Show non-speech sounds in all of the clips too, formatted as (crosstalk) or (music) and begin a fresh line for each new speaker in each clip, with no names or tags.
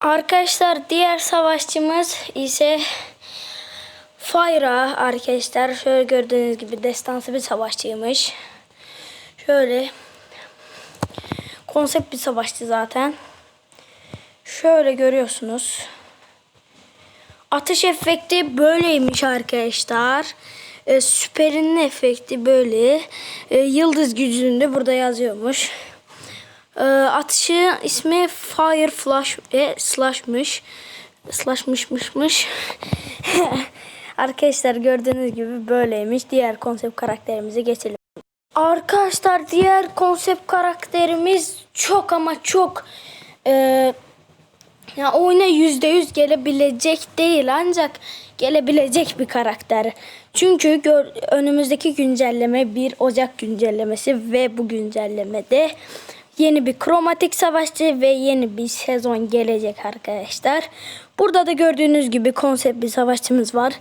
Arkadaşlar diğer savaşçımız ise Fayra arkadaşlar. Şöyle gördüğünüz gibi destansı bir savaşçıymış. Şöyle konsept bir savaşçı zaten. Şöyle görüyorsunuz. Atış efekti böyleymiş arkadaşlar. Ee, süperinin efekti böyle. Ee, yıldız gücünde burada yazıyormuş. Ee, atışı ismi Fire Flash e, Slash'mış. Slash'mışmışmış. (laughs) Arkadaşlar gördüğünüz gibi böyleymiş. Diğer konsept karakterimize geçelim. Arkadaşlar diğer konsept karakterimiz çok ama çok e, ya oyuna yüzde yüz gelebilecek değil ancak gelebilecek bir karakter. Çünkü gör, önümüzdeki güncelleme 1 Ocak güncellemesi ve bu güncellemede yeni bir kromatik savaşçı ve yeni bir sezon gelecek arkadaşlar. Burada da gördüğünüz gibi konsept bir savaşçımız var.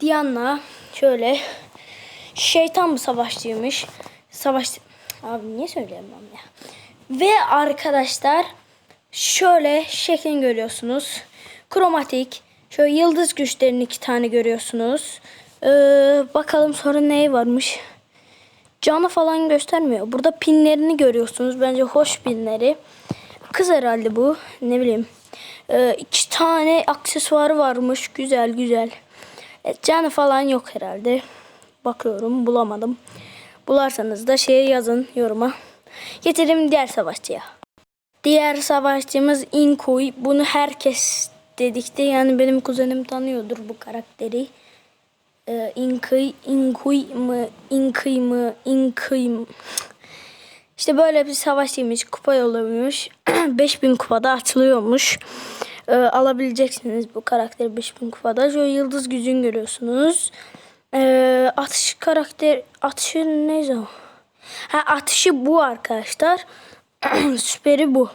Diana şöyle şeytan bir savaşçıymış. Savaş abi niye söyleyeyim ben ya? Ve arkadaşlar şöyle şeklini görüyorsunuz. Kromatik. Şöyle yıldız güçlerini iki tane görüyorsunuz. Ee, bakalım sonra neyi varmış. Canı falan göstermiyor. Burada pinlerini görüyorsunuz. Bence hoş pinleri. Kız herhalde bu. Ne bileyim. Ee, iki tane aksesuarı varmış. Güzel güzel. E, canı falan yok herhalde. Bakıyorum bulamadım. Bularsanız da şeye yazın yoruma. Getirelim diğer savaşçıya. Diğer savaşçımız Inkuy. Bunu herkes dedikti. Yani benim kuzenim tanıyordur bu karakteri. Ee, Inkuy, Inkuy mı, Inkuy mı, Inkuy mı? İşte böyle bir savaşçıymış. Kupa yolluyormuş. 5000 (clears throat) kupada açılıyormuş. Ee, alabileceksiniz bu karakteri 5000 kupada. Şöyle yıldız gücünü görüyorsunuz. Ee, atış karakter atışı neyse o? Ha atışı bu arkadaşlar. (clears throat) Süperi bu.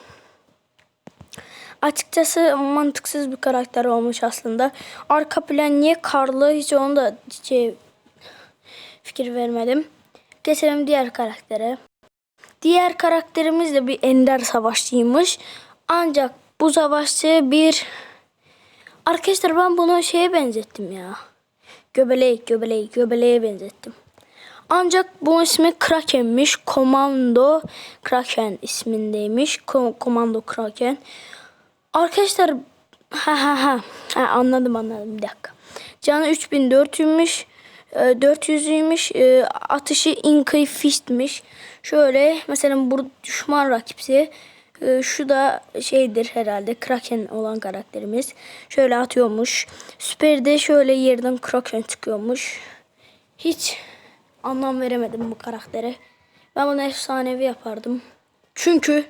Açıkçası mantıksız bir karakter olmuş aslında. Arka plan niye karlı hiç onu da şey, fikir vermedim. Geçelim diğer karaktere. Diğer karakterimiz de bir ender savaşçıymış. Ancak bu savaşçı bir... Arkadaşlar ben bunu şeye benzettim ya. Göbelek, göbelek, göbeleğe benzettim. Ancak bu ismi Kraken'miş. Komando Kraken ismindeymiş. Ko- Komando Kraken. Arkadaşlar ha ha ha. anladım anladım bir dakika. Canı 3400'müş. e, 400'üymüş. E, Atışı Inkay Fist'miş. Şöyle mesela bu düşman rakipsi. E, Şu da şeydir herhalde Kraken olan karakterimiz. Şöyle atıyormuş. Süper'de şöyle yerden Kraken çıkıyormuş. Hiç anlam veremedim bu karaktere. Ben bunu efsanevi yapardım. Çünkü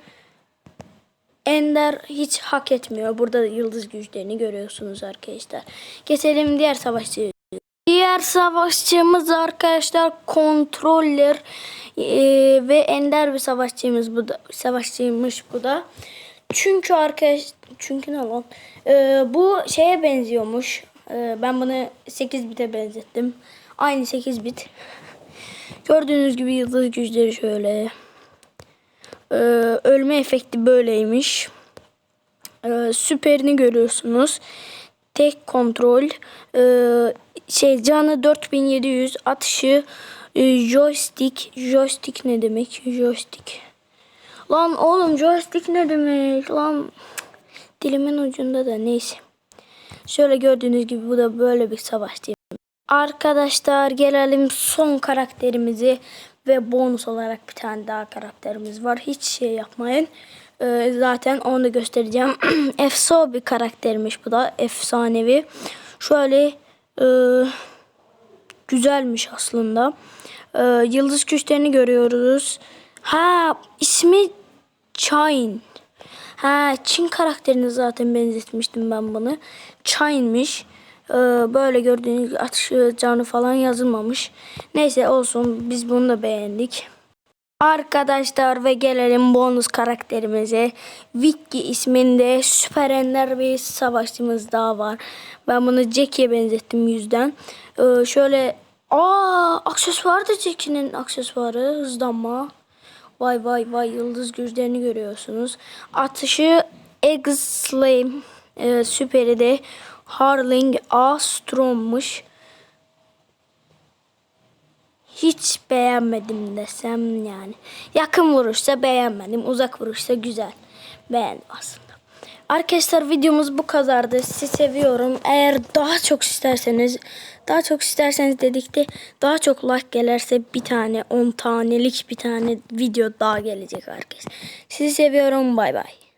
Ender hiç hak etmiyor. Burada da yıldız güçlerini görüyorsunuz arkadaşlar. Geçelim diğer savaşçı. Diğer savaşçımız arkadaşlar kontroller Ee, ve ender bir savaşçımız bu da savaşçıymış bu da. Çünkü arkadaş çünkü ne lan? Ee, bu şeye benziyormuş. Ee, ben bunu 8 bite benzettim. Aynı 8 bit. Gördüğünüz gibi yıldız güçleri şöyle. Ee, ölme efekti böyleymiş. Ee, süperini görüyorsunuz. Tek kontrol. Ee, şey canı 4700 atışı e, joystick. Joystick ne demek? Joystick. Lan oğlum joystick ne demek? Lan dilimin ucunda da neyse. Şöyle gördüğünüz gibi bu da böyle bir savaşçı. Arkadaşlar gelelim son karakterimizi ve bonus olarak bir tane daha karakterimiz var. Hiç şey yapmayın. Ee, zaten onu da göstereceğim. (clears throat) Efso bir karaktermiş bu da. Efsanevi. Şöyle e, güzelmiş aslında. Ee, yıldız güçlerini görüyoruz. Ha ismi Chain. Ha Çin karakterini zaten benzetmiştim ben bunu. Chain'miş. Ee, böyle gördüğünüz atışı canı falan yazılmamış. Neyse olsun biz bunu da beğendik. Arkadaşlar ve gelelim bonus karakterimize. Vicky isminde süper ender bir savaşçımız daha var. Ben bunu Jackie'ye benzettim yüzden. Ee, şöyle aa aksesuar da Jackie'nin aksesuarı hızlanma. Vay vay vay yıldız güçlerini görüyorsunuz. Atışı Egg Slime e, süperi de Harling A Strom'muş. Hiç beğenmedim desem yani. Yakın vuruşsa beğenmedim. Uzak vuruşsa güzel. Beğendim aslında. Arkadaşlar videomuz bu kadardı. Sizi seviyorum. Eğer daha çok isterseniz daha çok isterseniz dedikte daha çok like gelirse bir tane 10 tanelik bir tane video daha gelecek arkadaşlar. Sizi seviyorum. Bay bay.